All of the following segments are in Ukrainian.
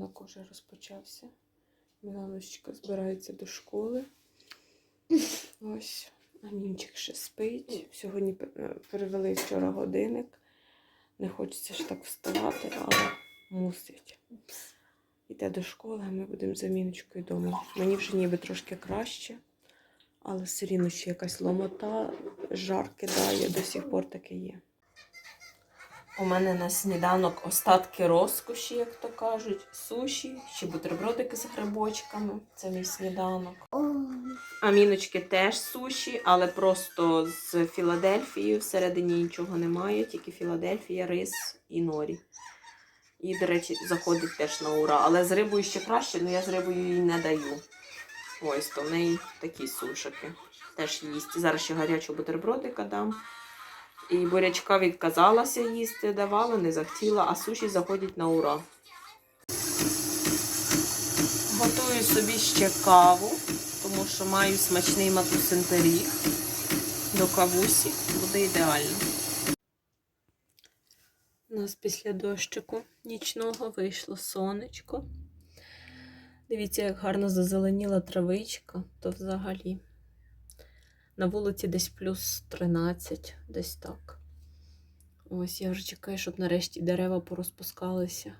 ранок уже розпочався. Міланочка збирається до школи. Ось, Амінчик ще спить. Сьогодні перевели вчора годинник. Не хочеться ж так вставати, але мусить. Йде до школи, а ми будемо з Аміночкою вдома. Мені вже ніби трошки краще, але все рівно ще якась ломота, жар кидає, до сих пор таке є. У мене на сніданок остатки розкоші, як то кажуть, суші, ще бутербродики з грибочками. Це мій сніданок. Аміночки теж суші, але просто з Філадельфією. Всередині нічого немає, тільки Філадельфія, рис і норі. І, до речі, заходить теж на ура. Але з рибою ще краще, але я з рибою їй не даю. Ось, то в неї такі сушики. Теж їсть. Зараз ще гарячого бутербродика дам. І бурячка відказалася їсти, давала, не захотіла, а суші заходять на ура. Готую собі ще каву, тому що маю смачний матусин. До кавусі буде ідеально. У нас після дощику нічного вийшло сонечко. Дивіться, як гарно зазеленіла травичка, то взагалі. На вулиці десь плюс 13, десь так. Ось я вже чекаю, щоб нарешті дерева порозпускалися,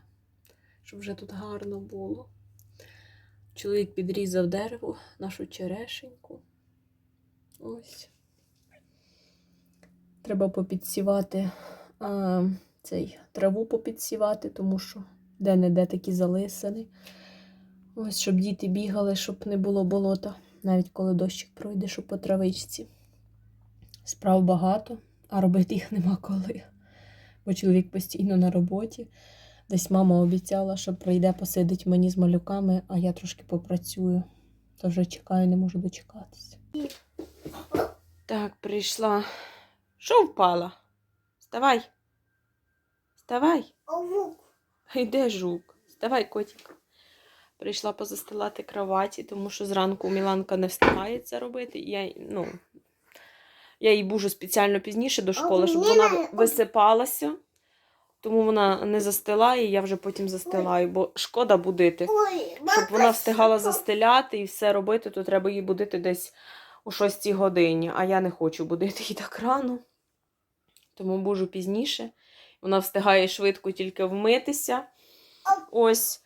щоб вже тут гарно було. Чоловік підрізав дерево, нашу черешеньку. Ось. Треба попідсівати а, цей траву попідсівати, тому що де-не-де такі залисини. Ось, щоб діти бігали, щоб не було болота, навіть коли дощик пройде, щоб по травичці. Справ багато, а робити їх нема коли. Бо чоловік постійно на роботі. Десь мама обіцяла, що прийде, посидить мені з малюками, а я трошки попрацюю. То вже чекаю, не можу дочекатися. Так, прийшла. Що впала? Вставай. Вставай. Йде жук. Вставай, котик. Прийшла позастилати кроваті, тому що зранку Міланка не встигає це робити. І я, ну, я їй бужу спеціально пізніше до школи, щоб вона висипалася. Тому вона не застилає, і я вже потім застилаю, бо шкода будити. Щоб вона встигала застеляти і все робити, то треба її будити десь о 6 годині. А я не хочу будити її так рано. Тому бужу пізніше. Вона встигає швидко тільки вмитися. Ось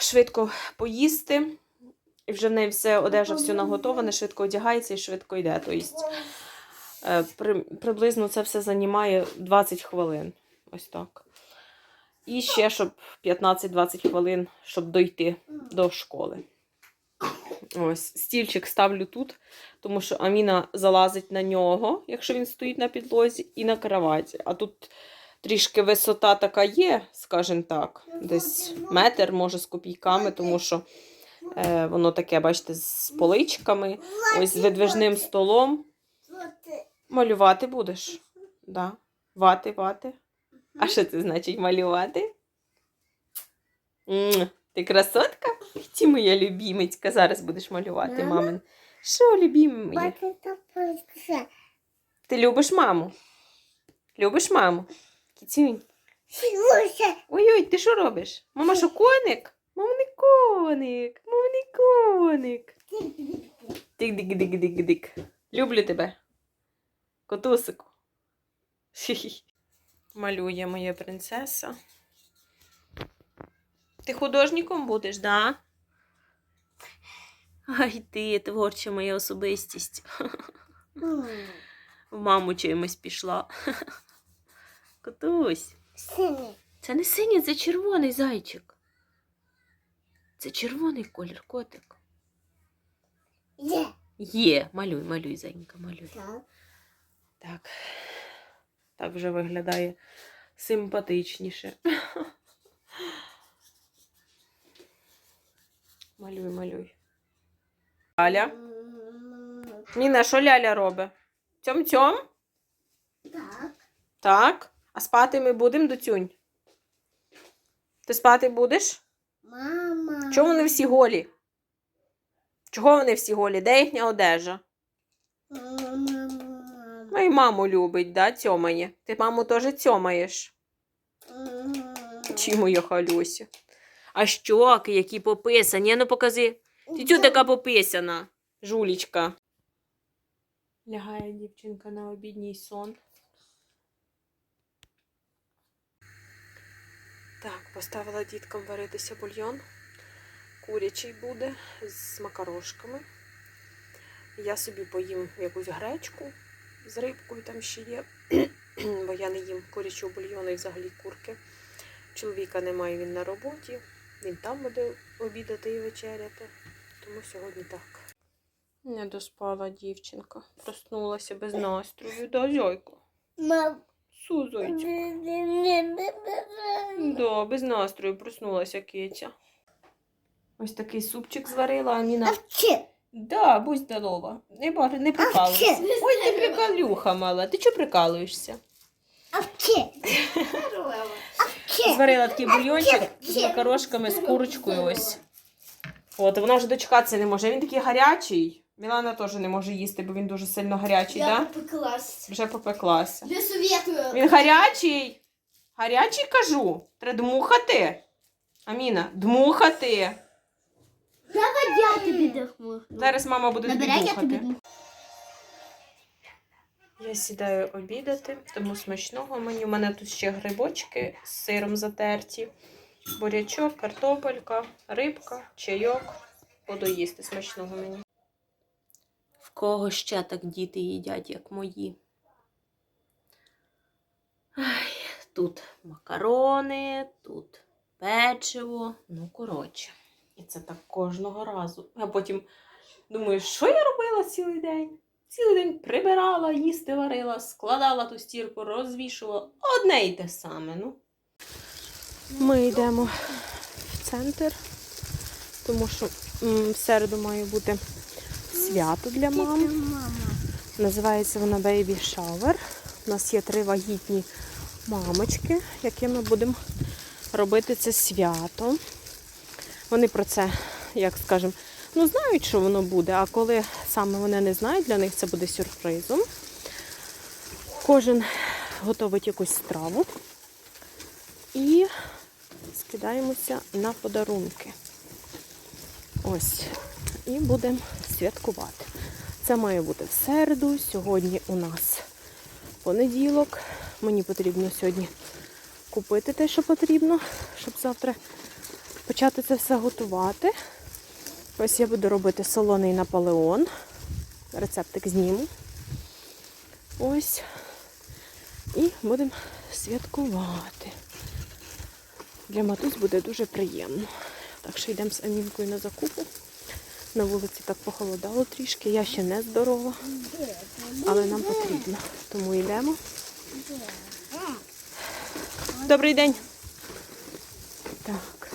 швидко поїсти. І вже в неї все одежа все наготоване, швидко одягається і швидко йде. Тобто, е, приблизно це все займає 20 хвилин. Ось так. І ще, щоб 15-20 хвилин, щоб дойти до школи. Ось, стільчик ставлю тут, тому що Аміна залазить на нього, якщо він стоїть на підлозі, і на кроваті. А тут трішки висота така є, скажімо так, десь метр, може, з копійками, тому що е, воно таке, бачите, з поличками, ось з видвижним столом. Малювати будеш? Да. Вати, вати. А що це значить малювати? М, Ти красотка? Ті моя любімицька. Зараз будеш малювати, Мама? мамин. Що, любімий? Ти любиш маму? Любиш маму? Кіцюнь. Ой-ой, ти що робиш? Мама що коник? Мама коник. Мама коник. Тик-дик-дик-дик-дик. Люблю тебе. Котусику. Малює моя принцеса. Ти художником будеш, да? Ай ти, творча моя особистість. В маму чимось пішла. Котусь. Це не синій, це червоний зайчик. Це червоний колір, котик. Є. Є. Малюй, малюй, зайенька, малюй. Так. Так вже виглядає симпатичніше. Малюй, малюй. Ляля. Ніна, що Ляля робить? Цьом-цьом? Так. А спати ми будемо, доцюнь? Ти спати будеш? Мама. Чому вони всі голі? Чого вони всі голі? Де їхня одежа? Ну і маму любить, да, цьомає. Ти маму теж цьомаєш. Молодці, моя халюся. А щоки, які пописані. Ну покажи. Ти чого така пописана, жулічка? Лягає дівчинка на обідній сон. Так, поставила діткам варитися бульйон. Курячий буде з макарошками. Я собі поїм якусь гречку з рибкою там ще є, бо я не їм курячого бульйону і взагалі курки. Чоловіка немає, він на роботі. Він там буде обідати і вечеряти. Тому сьогодні так. Не доспала дівчинка. Проснулася без настрою. Да, зойко? Мам. Сузойчик. Да, без настрою проснулася киця. Ось такий супчик зварила, Аміна. Авчи. Да, будь здорова. Не, бар- не прикалуйся. Ой, ти приколюха мала. Ти чого прикалуєшся? Зварила такий бульйончик з макарошками, з курочкою ось. От, вона вже дочекатися не може. Він такий гарячий. Мілана теж не може їсти, бо він дуже сильно гарячий, Я так? Да? попеклась. Вже попеклася. Не советую. Він гарячий. Гарячий кажу. Треба дмухати. Аміна, дмухати. Давай я тобі дихну. Зараз мама буде тобі Набирай, я тобі дмухати. дихну. Я сідаю обідати, тому смачного мені. У мене тут ще грибочки з сиром затерті, бурячок, картопелька, рибка, чайок. Буду їсти смачного мені. Кого ще так діти їдять, як мої? Ай, тут макарони, тут печиво. Ну, коротше. І це так кожного разу. А потім думаю, що я робила цілий день? Цілий день прибирала, їсти варила, складала ту стірку, розвішувала. Одне й те саме. Ну. Ми йдемо в центр, тому що в середу має бути свято для мам. Називається вона Baby Shower. У нас є три вагітні мамочки, якими будемо робити це свято. Вони про це, як скажемо, ну знають, що воно буде, а коли саме вони не знають, для них це буде сюрпризом. Кожен готовить якусь страву і скидаємося на подарунки. Ось. І будемо святкувати. Це має бути в середу. Сьогодні у нас понеділок. Мені потрібно сьогодні купити те, що потрібно, щоб завтра почати це все готувати. Ось я буду робити солоний наполеон. Рецептик зніму. Ось. І будемо святкувати. Для матусь буде дуже приємно. Так що йдемо з Амінкою на закупу. На вулиці так похолодало трішки. Я ще не здорова, але нам потрібно. Тому йдемо. Добрий день. Так.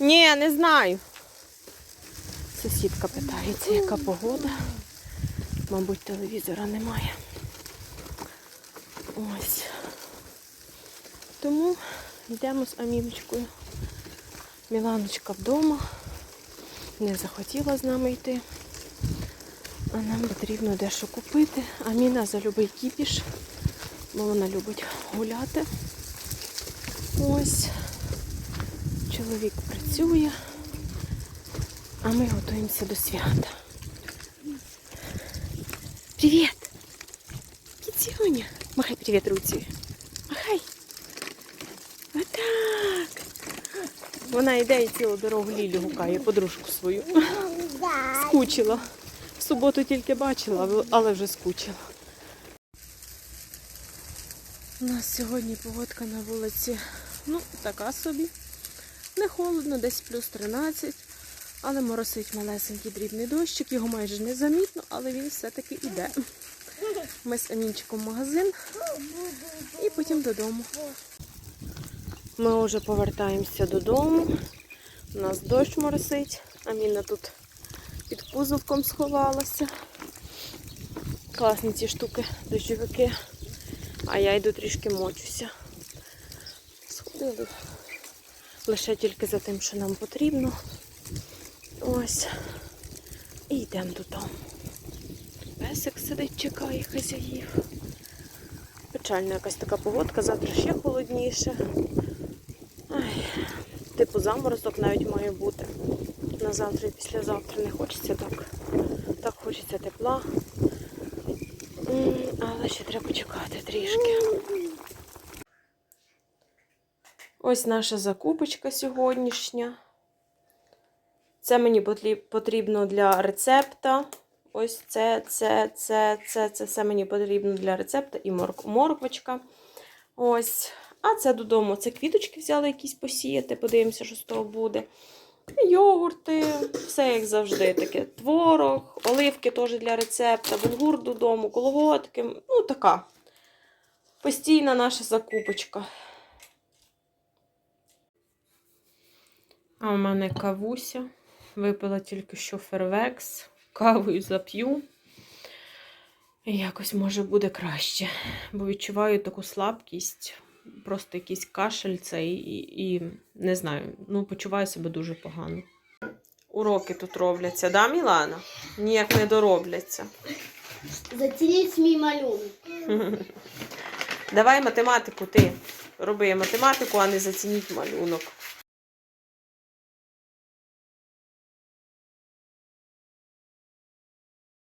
Ні, не знаю. Сусідка питається, яка погода. Мабуть, телевізора немає. Ось. Тому йдемо з Аміночкою. Міланочка вдома. Не захотіла з нами йти. А нам потрібно дещо купити. Аміна за любий кіпіш, бо вона любить гуляти. Ось. Чоловік працює, а ми готуємося до свята. Привіт! Кіцюня! Махай привіт руці. Отак. Вона йде і цілу дорогу Лілю гукає, подружку свою. Скучила. В суботу тільки бачила, але- вже скучила. У нас сьогодні погодка на вулиці, ну, така собі. Не холодно, десь плюс 13, але моросить малесенький дрібний дощик, його майже не замітно, але він все-таки йде. Ми з Амінчиком в магазин і потім додому. Ми вже повертаємося додому. У нас дощ моросить. Аміна тут під кузовком сховалася. Класні ці штуки, дощовики. А я йду трішки мочуся. Сходили лише тільки за тим, що нам потрібно. Ось. І йдемо додому. Песик сидить, чекає хазяїв. печальна якась така погодка, завтра ще холодніше. Типу заморозок навіть має бути. На завтра і післязавтра не хочеться так. Так хочеться тепла. Але ще треба почекати трішки. Ось наша закупочка сьогоднішня. Це мені потрібно для рецепта. Ось це, це, це, це, це все мені потрібно для рецепта і морквочка. Ось. А це додому. Це квіточки взяли якісь посіяти. Подивимося, що з того буде. Йогурти, все як завжди. Таке творог, оливки теж для рецепта, булгур додому, колготки. Ну, така. Постійна наша закупочка. А у мене кавуся. Випила тільки що фервекс. Кавою зап'ю. І якось може буде краще. Бо відчуваю таку слабкість, просто якийсь кашель цей і, і не знаю, ну почуваю себе дуже погано. Уроки тут робляться, да, Мілана? Ніяк не доробляться. Зацініть мій малюнок. Давай математику ти. Роби математику, а не зацініть малюнок.